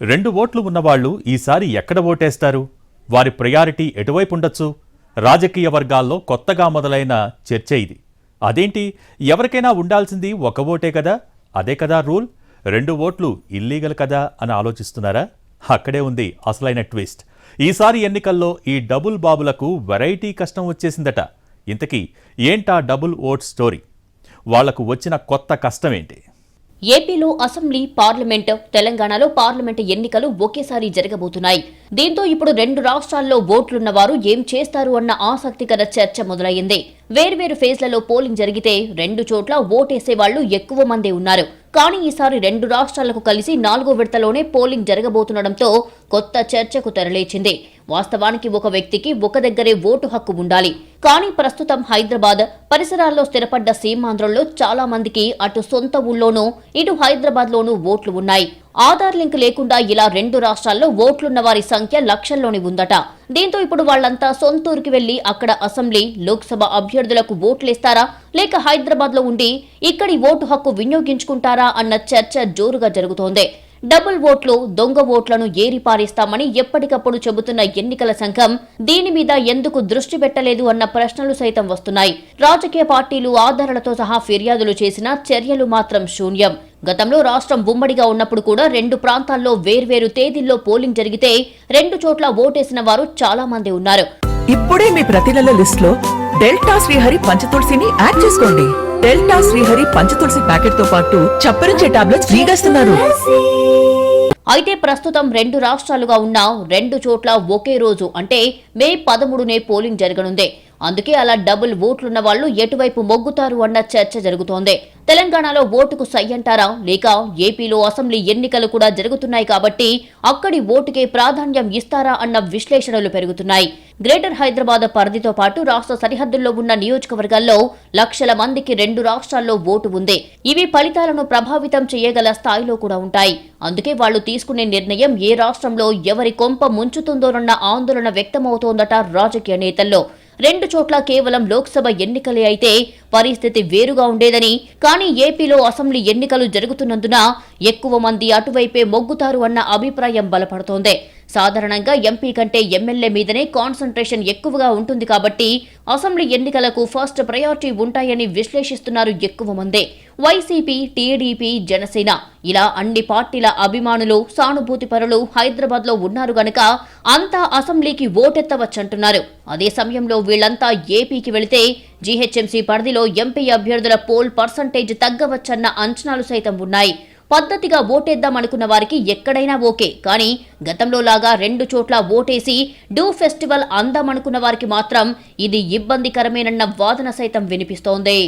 రెండు ఓట్లు ఉన్నవాళ్ళు ఈసారి ఎక్కడ ఓటేస్తారు? వారి ప్రయారిటీ ఎటువైపు ఉండొచ్చు? రాజకీయ వర్గాల్లో కొత్తగా మొదలైన చర్చ ఇది. అదేంటి? ఎవరికైనా ఉండాల్సింది ఒక ఓటే కదా? అదే కదా రూల్? రెండు ఓట్లు ఇల్లీగల్ కదా అని ఆలోచిస్తున్నారా? అక్కడే ఉంది అసలైన ట్విస్ట్. ఈసారి ఎన్నికల్లో ఈ డబుల్ బాబులకు వెరైటీ కష్టం వచ్చేసిందట. ఇంతకీ ఏంటా డబుల్ ఓట్ స్టోరీ? వాళ్ళకు వచ్చిన కొత్త కష్టమేంటి? ఏపీలో అసెంబ్లీ పార్లమెంట్ తెలంగాణలో పార్లమెంట్ ఎన్నికలు ఒకేసారి జరగబోతున్నాయి. దీంతో ఇప్పుడు రెండు రాష్ట్రాల్లో ఓట్లున్న వారు ఏం చేస్తారు అన్న ఆసక్తికర చర్చ మొదలయ్యింది వేర్వేరు ఫేజ్లలో పోలింగ్ జరిగితే రెండు చోట్ల ఓటేసే వాళ్ళు ఎక్కువ మందే ఉన్నారు. కానీ ఈసారి రెండు రాష్ట్రాలకు కలిసి నాలుగో విడతలోనే పోలింగ్ జరగబోతుండటంతో కొత్త చర్చకు తెరలేచింది. వాస్తవానికి ఒక వ్యక్తికి ఒక దగ్గరే ఓటు హక్కు ఉండాలి. కానీ ప్రస్తుతం హైదరాబాద్ పరిసరాల్లో స్థిరపడ్డ సీమాంధ్రంలో చాలా మందికి అటు సొంత ఊళ్ళోనూ ఇటు హైదరాబాద్ లోనూ ఓట్లు ఉన్నాయి. ఆధార్ లింక్ లేకుండా ఇలా రెండు రాష్ట్రాల్లో ఓట్లున్న వారి సంఖ్య లక్షల్లోని ఉందట. దీంతో ఇప్పుడు వాళ్ళంతా సొంతూరుకి వెళ్ళి అక్కడ అసెంబ్లీ లోక్సభ అభ్యర్థులకు ఓట్లేస్తారా? లేక హైదరాబాద్లో ఉండి ఇక్కడి ఓటు హక్కు వినియోగించుకుంటారా అన్న చర్చ జోరుగా జరుగుతోంది. డబుల్ ఓట్లు దొంగ ఓట్లను ఏరిపారేస్తామని ఎప్పటికప్పుడు చెబుతున్న ఎన్నికల సంఘం దీని మీద ఎందుకు దృష్టి పెట్టలేదు అన్న ప్రశ్నలు సైతం వస్తున్నాయి. రాజకీయ పార్టీలు ఆధారాలతో సహా ఫిర్యాదులు చేసినా చర్యలు మాత్రం శూన్యం. గతంలో రాష్ట్రం ఉమ్మడిగా ఉన్నప్పుడు కూడా రెండు ప్రాంతాల్లో వేర్వేరు తేదీల్లో పోలింగ్ జరిగితే రెండు చోట్ల ఓటేసిన వారు చాలా మంది ఉన్నారు. ఇప్పుడే మీ ప్రతి నెల లిస్ట్లో డెల్టా శ్రీహరి పంచతులసిని యాడ్ చేసుకోండి. డెల్టా శ్రీహరి పంచతులసి ప్యాకెట్తో పాటు చప్పరించే టాబ్లెట్స్ ఫ్రీగా ఇస్తున్నారు. అయితే ప్రస్తుతం రెండు రాష్ట్రాలుగా ఉన్న రెండు చోట్ల ఒకే రోజు అంటే మే పదమూడునే పోలింగ్ జరగనుంది. అందుకే అలా డబుల్ ఓట్లున్న వాళ్ళు ఎటువైపు మొగ్గుతారు అన్న చర్చ జరుగుతోంది. తెలంగాణలో ఓటుకు సై అంటారా లేక ఏపీలో అసెంబ్లీ ఎన్నికలు కూడా జరుగుతున్నాయి కాబట్టి అక్కడి ఓటుకే ప్రాధాన్యం ఇస్తారా అన్న విశ్లేషణలు పెరుగుతున్నాయి. గ్రేటర్ హైదరాబాద్ పరిధితో పాటు రాష్ట్ర సరిహద్దుల్లో ఉన్న నియోజకవర్గాల్లో లక్షల మందికి రెండు రాష్ట్రాల్లో ఓటు ఉంది. ఇవి ఫలితాలను ప్రభావితం చేయగల స్థాయిలో కూడా ఉంటాయి. అందుకే వాళ్ళు తీసుకునే నిర్ణయం ఏ రాష్ట్రంలో ఎవరి కొంప ముంచుతుందోనన్న ఆందోళన వ్యక్తమవుతోందట రాజకీయ నేతల్లో. రెండు చోట్ల కేవలం లోక్సభ ఎన్నికలే అయితే పరిస్థితి వేరుగా ఉండేదని కానీ ఏపీలో అసెంబ్లీ ఎన్నికలు జరుగుతున్నందున ఎక్కువ మంది అటువైపే మొగ్గుతారు అన్న అభిప్రాయం బలపడుతోంది. సాధారణంగా ఎంపీ కంటే ఎమ్మెల్యే మీదనే కాన్సంట్రేషన్ ఎక్కువగా ఉంటుంది కాబట్టి అసెంబ్లీ ఎన్నికలకు ఫస్ట్ ప్రయారిటీ ఉంటాయని విశ్లేషిస్తున్నారు ఎక్కువ మందే. వైసీపీ టీడీపీ జనసేన ఇలా అన్ని పార్టీల అభిమానులు సానుభూతి పరులు హైదరాబాద్లో ఉన్నారు గనక అంతా అసెంబ్లీకి ఓటెత్తవచ్చంటున్నారు. అదే సమయంలో వీళ్ళంతా ఏపీకి వెళితే జీహెచ్ఎంసీ పరిధిలో ఎంపీ అభ్యర్థుల పోల్ పర్సంటేజ్ తగ్గవచ్చన్న అంచనాలు సైతం ఉన్నాయి. పద్ధతిగా ఓటేద్దాం అనుకున్న వారికి ఎక్కడైనా ఓకే. కానీ గతంలో లాగా రెండు చోట్ల ఓటేసి డూ ఫెస్టివల్ అందామనుకున్న వారికి మాత్రం ఇది ఇబ్బందికరమేనన్న వాదన సైతం వినిపిస్తోంది.